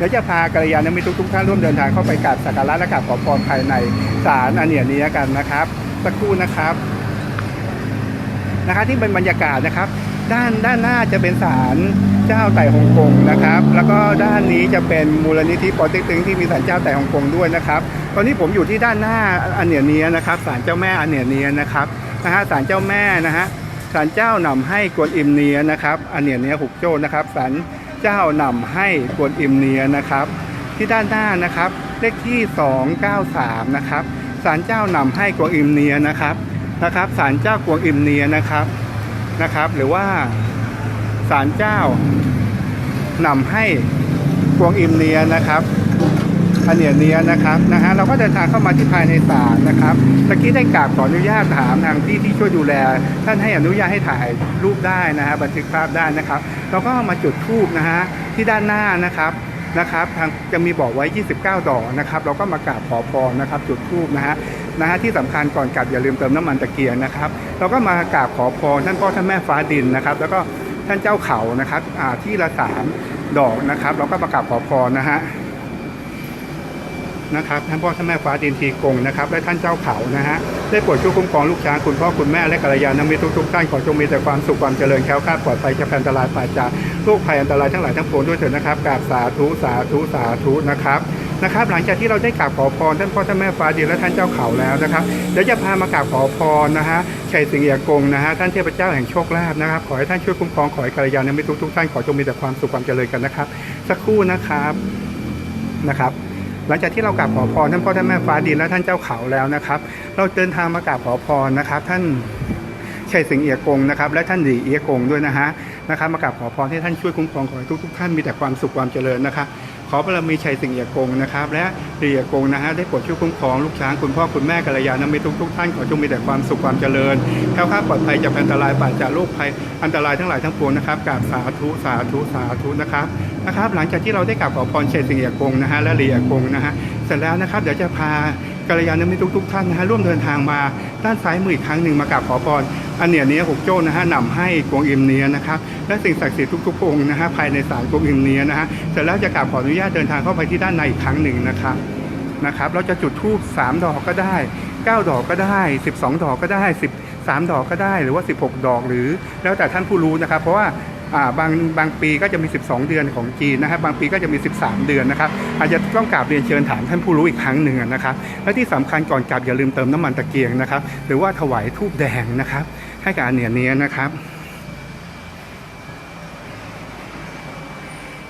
เดี๋ยวจะพากัลยาณมิตรทุกท่านร่วมเดินทางเข้าไปกราบสักการะและกราบขอพรภายในศาลอันเนียนี้กันนะครับ สักครู่นะครับนะครับที่เป็นบรรยากาศนะครับ ด้านด้านหน้าจะเป็นศาลเจ้าไต่ฮ่องกงนะครับ แล้วก็ด้านนี้จะเป็นมูลนิธิปอเต็กตึงที่มีศาลเจ้าไต่ฮ่องกงด้วยนะครับ ตอนนี้ผมอยู่ที่ด้านหน้าอันเนียนียนะครับศาลเจ้าแม่อันเนียนียนะครับนะฮะศาลเจ้าแม่นะฮะศาลเจ้านำให้กวนอิมเนียนะครับอันเนียนียหุกโจ้นะครับศาล เจ้านำให้กวนอิมเนียนะครับ ที่ด้านหน้านะครับ เลขที่ 293 นะครับศาลเจ้านำให้กวงอิมเนียนะครับนะครับศาลเจ้ากวงอิมเนียนะครับนะครับ หรือว่าศาลเจ้านำให้กวงอิมเนียนะครับ อันเนียเนียนะครับนะฮะเราก็เดินทางเข้ามาที่ภายในศาลนะครับตะกี้ได้กราบขออนุญาตถามทางพี่ที่ช่วยดูแล ท่านให้อนุญาตให้ถ่ายรูปได้นะฮะบันทึกภาพได้นะครับเราก็มาจุดธูปนะฮะที่ด้านหน้านะครับนะครับทางจะมีบอกไว้ 29 ดอกนะครับเราก็มากราบขอพรนะครับ จุดธูปนะฮะนะฮะที่สำคัญก่อนกลับอย่าลืมเติมน้ำมันตะเกียงนะครับ เราก็มากราบขอพรท่านพ่อท่านแม่ฟ้าดินนะครับ แล้วก็ท่านเจ้าเขานะครับอ่าที่ละสามดอกนะครับ เราก็มากาบขอพรนะฮะ นะครับท่านพ่อท่านแม่ฟ้าดินทีกงนะครับและท่านเจ้าเขานะฮะได้โปรดช่วยคุ้มครองลูกช้างคุณพ่อคุณแม่และกัลยาณมิตรทุกๆท่านขอจงมีแต่ความสุขความเจริญแคล้วคลาดปลอดภัยจากอันตรายปราศจากโรคภัยอันตรายทั้งหลายทั้งปวงด้วยเถิดนะครับกราบสาธุสาธุสาธุนะครับนะครับหลังจากที่เราได้กราบขอพรท่านพ่อท่านแม่ฟ้าดินและท่านเจ้าเขาแล้วนะครับเดี๋ยวจะพามากราบขอพรนะฮะชัยสิงห์เอียกงนะฮะท่านเทพเจ้าแห่งโชคลาภนะครับขอให้ท่านช่วยคุ้มครองขอให้กัลยาณมิตรทุกๆท่านขอจงมีแต่ความสุขความเจริญกันนะครับ สักครู่นะครับนะครับ หลังจากที่เรากราบขอพรท่านพ่อท่านแม่ฟ้าดินและท่านเจ้าเขาแล้วนะครับ เราเดินทางมากราบขอพรนะครับ ท่านชัยสิงห์เอียกงนะครับ และท่านดีเอียกงด้วยนะฮะนะครับ มากราบขอพรให้ท่านช่วยคุ้มครองขอให้ทุกๆท่านมีแต่ความสุขความเจริญนะครับขอบารมีชัยสิงห์เอียกงนะครับ และดีเอียกงนะฮะได้โปรดช่วยคุ้มครองลูกช้างคุณพ่อคุณแม่กัลยาณมิตรทุกๆท่านขอจงมีแต่ความสุขความเจริญแค้วคลาดปลอดภัยจากอันตรายปราศจากโรคภัยอันตรายทั้งหลายทั้งปวงนะครับกราบสาธุสาธุสาธุนะครับนะครับ หลังจากที่เราได้กราบขอพรเชษสิงห์เอียกงนะฮะและเรียกงนะฮะเสร็จแล้วนะครับเดี๋ยวจะพากัลยาณมิตรทุกๆท่านนะฮะร่วมเดินทางมาด้านซ้ายมืออีกครั้งหนึ่งมากราบขอพรอันเนียเนี้ยหกโจ้นะฮะนำให้กวงอิมเนียนะครับและสิ่งศักดิ์สิทธิ์ทุกๆองค์นะฮะภายในศาลกวงอิมเนียนะฮะเสร็จแล้วจะกราบขออนุญาตเดินทางเข้าไปที่ด้านในอีกครั้งหนึ่งนะครับนะครับเราจะจุดธูป3ดอกก็ได้ 9 ดอกก็ได้ 12 ดอกก็ได้ 13 ดอกก็ได้หรือว่า 16 ดอกหรือ แล้วแต่ท่านผู้รู้นะครับ เพราะว่า บางบางปีก็จะมี 12 เดือนของจีนนะครับบางปีก็จะมี 13 เดือนนะครับอาจจะต้องกราบเรียนเชิญถามท่านผู้รู้อีกครั้งหนึ่งนะครับและที่สำคัญก่อนกลับอย่าลืมเติมน้ำมันตะเกียงนะครับหรือว่าถวายทูบแดงนะครับให้กับอันเนียเนี้ยนะครับ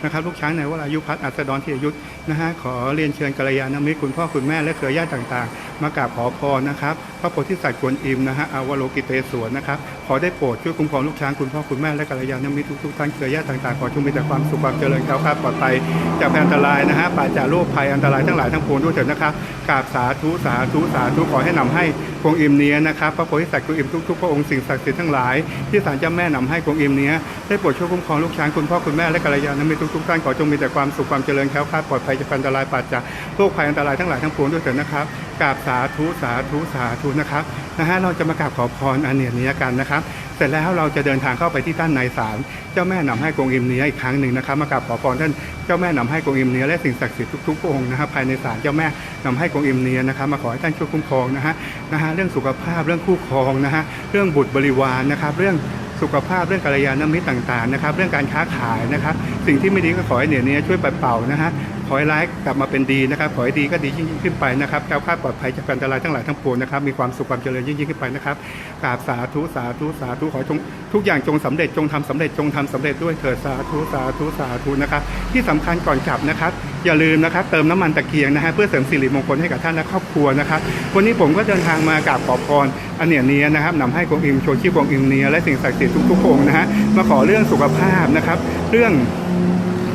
นะครับลูกช้างในวรายุพัฒน์อัสดรที่อยุทธนะฮะขอเรียนเชิญกัลยาณมิตรคุณพ่อคุณแม่และเครือญาติต่างๆ มากราบขอพรนะครับพระโพธิสัตว์กวนอิมนะฮะอาวโลกิเตศวรนะครับขอได้โปรดช่วยคุ้มครองลูกช้างคุณพ่อคุณแม่และกัลยาณมิตรทุกๆท่านเครือญาติต่างๆขอจงมีแต่ความสุขความเจริญก้าวข้ามปลอดภัยจากอันตรายนะฮะปราจากโรคภัยอันตรายทั้งหลายทั้งปวงด้วยเถิดนะครับกราบสาธุสาธุสาธุขอให้นำให้กวงอิมเนี้ยนะครับพระโพธิสัตว์กวงอิมทุกๆพระองค์สิ่งศักดิ์สิทธิ์ทั้งหลายที่ศาลเจ้าแม่นำให้กวงอิมเนี้ยได้โปรดช่วยคุ้มครองลูกช้างคุณพ่อคุณแม่และกัลยาณมิตรทุกท่านขอจงมีแต่ความสุขความเจริญแค้วคลาดปลอดภัยจากอันตรายปราศจากโรคภัยอันตรายทั้งหลายทั้งปวงด้วยเถิดนะครับกราบสาธุสาธุสาธุนะครับนะฮะเราจะมากราบขอพรอันเนียนี้กันนะครับเสร็จแล้วเราจะเดินทางเข้าไปที่ด้านในศาลเจ้าแม่นำให้กงอิมเนียอีกครั้งหนึ่งนะครับมากราบขอพรท่านเจ้าแม่นำให้กงอิมเนียและสิ่งศักดิ์สิทธิ์ทุกๆองค์นะครับภายในศาลเจ้าแม่นำให้กงอิมเนียนะครับมาขอให้ท่านช่วยคุ้มครองนะฮะนะฮะเรื่องสุขภาพเรื่องคู่ครองนะฮะเรื่องบุตรบริวารนะครับ เรื่องสุขภาพเรื่องกัลยาณมิตรต่างๆนะครับ เรื่องการค้าขายนะครับ สิ่งที่ไม่ดีก็ขอให้เนี่ยเนี้ช่วยปัดเป่านะฮะขอให้ร้ายกลับมาเป็นดีนะครับขอให้ดีก็ดียิ่งขึ้นไปนะครับแคล้วคาดปลอดภัยจากอันตรายทั้งหลายทั้งปวงนะครับมีความสุขความเจริญยิ่งขึ้นไปนะครับกราบสาธุสาธุสาธุขอให้จงทุกอย่างจงสำเร็จจงทำสำเร็จจงทำสำเร็จด้วยเถิดสาธุสาธุสาธุนะครับที่สำคัญก่อนกลับนะครับอย่าลืมนะครับเติมน้ำมันตะเกียงนะฮะเพื่อเสริมสิริมงคลให้กับท่านและครอบครัวนะครับวันนี้ผมก็เดินทางมากราบขอพรอันเนียเนียนะครับนำให้กองอิมโชชีกองอิมเนียและสิ่งศักดิ์สิทธิ์ทุกๆองค์นะฮะมาขอเรื่องสุขภาพนะครับเรื่อง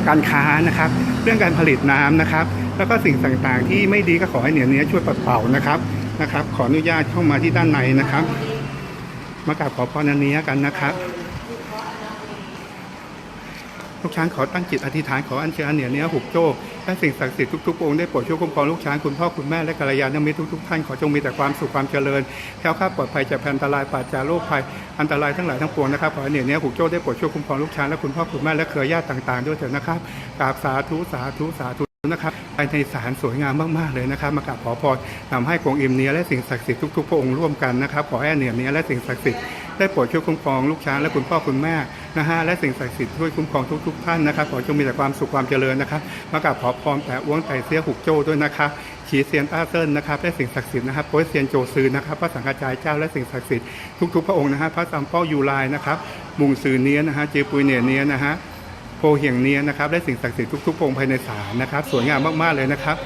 การค้านะครับ เรื่องการผลิตน้ำนะครับ แล้วก็สิ่งต่างๆ ที่ไม่ดีก็ขอให้เหนียวเนี้ยช่วยปัดเป่านะครับนะครับ ขออนุญาตเข้ามาที่ด้านในนะครับ มากราบขอพรอันเนี้ยกันนะครับ ลูกช้างขอตั้งจิตอธิษฐานขออัญเชิญอันเหนือเนื้อหุบโจ้และสิ่งศักดิ์สิทธิ์ทุกๆองค์ได้โปรดช่วยคุ้มครองลูกช้างคุณพ่อคุณแม่และกัลยาณมิตรทุกๆท่านขอจงมีแต่ความสุขความเจริญแคล้วคลาดปลอดภัยจากอันตรายป่าจากโรคภัยอันตรายทั้งหลายทั้งปวงนะครับขออันเหนือเนื้อหุบโจ้ได้โปรดช่วยคุ้มครองลูกช้างและคุณพ่อคุณแม่และเครือญาติต่างๆ ด้วยเถิดนะครับกราบสาธุสาธุสาธุ นะครับภายในศาลสวยงามมากๆเลยนะครับ มากราบขอพรทำให้กองอิมเนียและสิ่งศักดิ์สิทธิ์ทุกๆพระองค์ร่วมกันนะครับขอให้เหนียเนียและสิ่งศักดิ์สิทธิ์ได้โปรดช่วยคุ้มครองลูกช้างและคุณพ่อคุณแม่นะฮะและสิ่งศักดิ์สิทธิ์ช่วยคุ้มครองทุกๆท่านนะครับขอจงมีแต่ความสุขความเจริญนะครับมากราบขอพรแต่อ้วงไต่เสียหุกโจ้ด้วยนะครับฉีเซียนต้าเซินนะครับและสิ่งศักดิ์สิทธิ์นะครับโปรยเซียนโจซือนะครับพระสังฆาจายเจ้าและสิ่งศักดิ์สิทธิ์ทุกๆพระองค์นะฮะพระสัมเป้ายูไลนะครับมุงซือเนียนะฮะเจปุยเนียเนียนะฮะ โพเหียงเนียนะครับและสิ่งศักดิ์สิทธิ์ทุกๆองค์ภายในศาลนะครับ สวยงามมากๆเลยนะครับ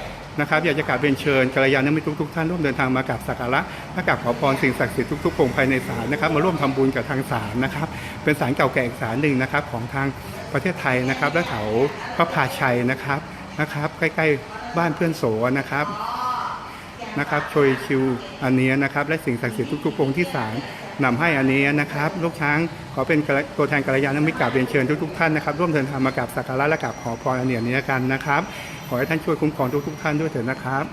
นะครับอยากจะกราบเรียนเชิญกัลยาณมิตรทุกๆท่านร่วมเดินทางมากราบสักการะและกราบขอพรสิ่งศักดิ์สิทธิ์ทุกๆองค์ภายในศาลนะครับมาร่วมทำบุญกับทางศาลนะครับ เป็นศาลเก่าแก่อีกศาลหนึ่งนะครับของทางประเทศไทยนะครับ และแถวพระพาชัยนะครับนะครับ ใกล้ๆบ้านเพื่อนโสนะครับ นะครับโชยชิวอันเนี้ยนะครับ และสิ่งศักดิ์สิทธิ์ทุกๆองค์ที่ศาลนำให้อันเนี้ยนะครับ ลูกช้างขอเป็นตัวแทนกัลยาณมิตรกราบเรียนเชิญทุกๆท่านนะครับร่วมเดินทางมากราบสักการะและกราบขอพรอันเนียนี้กันนะครับ ขอให้ท่านช่วยคุ้มครองทุกๆท่านด้วยเถิดนะครับ